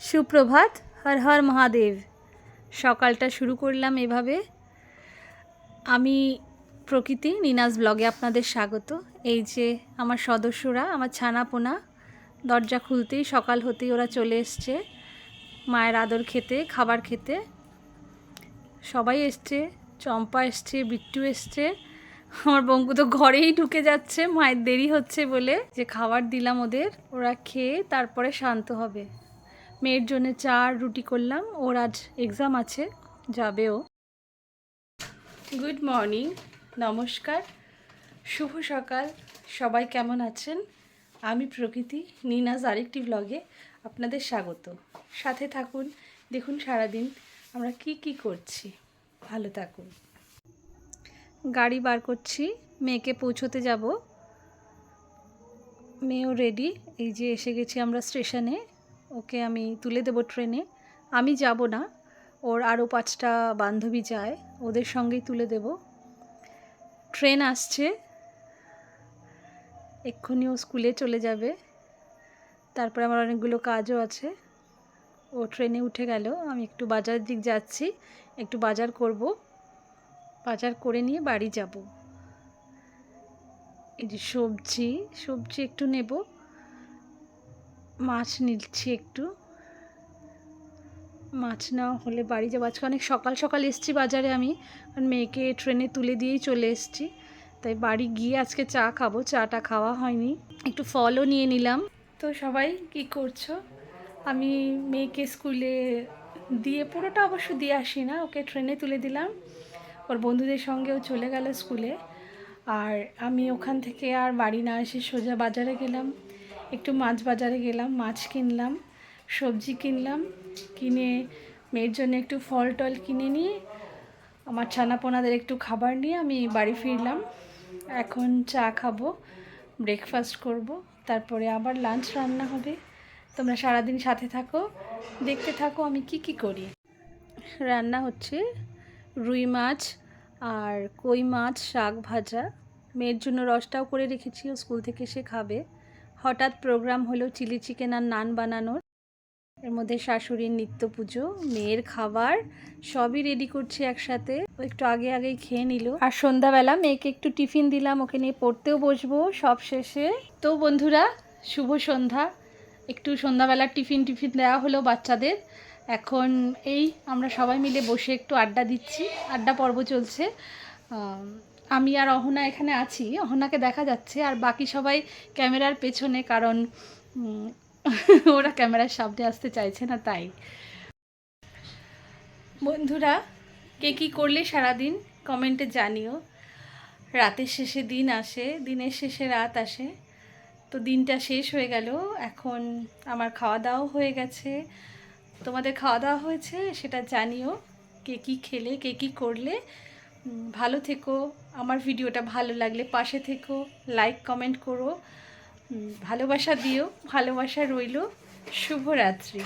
সুপ্রভাত, হর হর মহাদেব। সকালটা শুরু করলাম এভাবে। আমি প্রকৃতি নিনাজ ব্লগে আপনাদের স্বাগত। এই যে আমার সদস্যরা, আমার ছানাপোনা, দরজা খুলতেই সকাল হতেই ওরা চলে এসছে মায়ের আদর খেতে, খাবার খেতে। সবাই এসছে, চম্পা এসছে, বিট্টু এসছে। আমার বঙ্কু তো ঘরেই ঢুকে যাচ্ছে, মায়ের দেরি হচ্ছে বলে। যে খাবার দিলাম ওদের, ওরা খেয়ে তারপরে শান্ত হবে। মেয়ের জন্য চা রুটি করলাম। ওর আজ এক্সাম আছে যাবেও গুড মর্নিং নমস্কার, শুভ সকাল, সবাই কেমন আছেন? আমি প্রকৃতি, নিনাজ আরেকটি ব্লগে আপনাদের স্বাগত। সাথে থাকুন, দেখুন সারাদিন আমরা কি কি করছি। ভালো থাকুন। গাড়ি বার করছি, মেয়েকে পৌঁছোতে যাব। মেয়েও রেডি এই যে এসে গেছি আমরা স্টেশনে ওকে আমি তুলে দেবো ট্রেনে। আমি যাব না। ওর আরও পাঁচটা বান্ধবী যায়, ওদের সঙ্গেই তুলে দেব। ট্রেন আসছে। এক্ষুনি ও স্কুলে চলে যাবে। তারপরে আমার অনেকগুলো কাজও আছে। ও ট্রেনে উঠে গেল। আমি একটু বাজার দিক যাচ্ছি। একটু বাজার করব। বাজার করে নিয়ে বাড়ি যাব। এই যে সবজি সবজি একটু নেব। মাছ নিচ্ছি একটু। মাছ নেওয়া হলে বাড়ি যাব। আজকে অনেক সকাল সকাল এসছি বাজারে আমি। কারণ মেয়েকে ট্রেনে তুলে দিয়েই চলে এসছি। তাই বাড়ি গিয়ে আজকে চা খাব। চাটা খাওয়া হয়নি। একটু ফলও নিয়ে নিলাম। তো সবাই কি করছ? আমি মেয়েকে স্কুলে দিয়ে, পুরোটা অবশ্য দিয়ে আসি না। ওকে ট্রেনে তুলে দিলাম। ওর বন্ধুদের সঙ্গেও চলে গেল স্কুলে। আর আমি ওখান থেকে আর বাড়ি না এসে সোজা বাজারে গেলাম। একটু মাছ বাজারে গেলাম, মাছ কিনলাম, সবজি কিনলাম, কিনে মেয়ের জন্য একটু ফল টল কিনে নিয়ে, আমার ছানাপোনাদের একটু খাবার নিয়ে আমি বাড়ি ফিরলাম। এখন চা খাব ব্রেকফাস্ট করব, তারপরে আবার লাঞ্চ রান্না হবে। তোমরা সারাদিন সাথে থাকো, দেখতে থাকো আমি কি কি করি। রান্না হচ্ছে রুই মাছ আর কই মাছ, শাক ভাজা। মেয়ের জন্য রসটাও করে রেখেছি, ও স্কুল থেকে সে খাবে। হঠাৎ প্রোগ্রাম হলো চিলি চিকেন আর নান বানানোর। এর মধ্যে শাশুড়ির নিত্য পুজো, মেয়ের খাবার, সবই রেডি করছি একসাথে। ও একটু আগে আগেই খেয়ে নিল। আর সন্ধ্যাবেলা মেয়েকে একটু টিফিন দিলাম, ওকে নিয়ে পড়তেও বসবো সব শেষে। তো বন্ধুরা, শুভ সন্ধ্যা। একটু সন্ধ্যাবেলার টিফিন টিফিন দেওয়া হলো বাচ্চাদের। এখন এই আমরা সবাই মিলে বসে একটু আড্ডা দিচ্ছি। আড্ডা পর্ব চলছে। আম, আর অহনা এখানে আছি। অহনাকে দেখা যাচ্ছে আর বাকি সবাই ক্যামেরার পেছনে কারণ ওরা ক্যামেরার সামনে আসতে চাইছে না তাই। বন্ধুরা কে কী করলে সারাদিন? কমেন্টে জানিও। রাতের শেষে দিন আসে দিনের শেষে রাত আসে। তো দিনটা শেষ হয়ে গেল এখন আমার খাওয়া দাওয়াও হয়ে গেছে। তোমাদের খাওয়া দাওয়া হয়েছে সেটা জানিও কে কী খেলে কে কী করলে। ভালো থেকো। আমার ভিডিওটা ভালো লাগলে পাশে থেকো। লাইক কমেন্ট করো। ভালোবাসা দিও। ভালোবাসা রইল। শুভরাত্রি।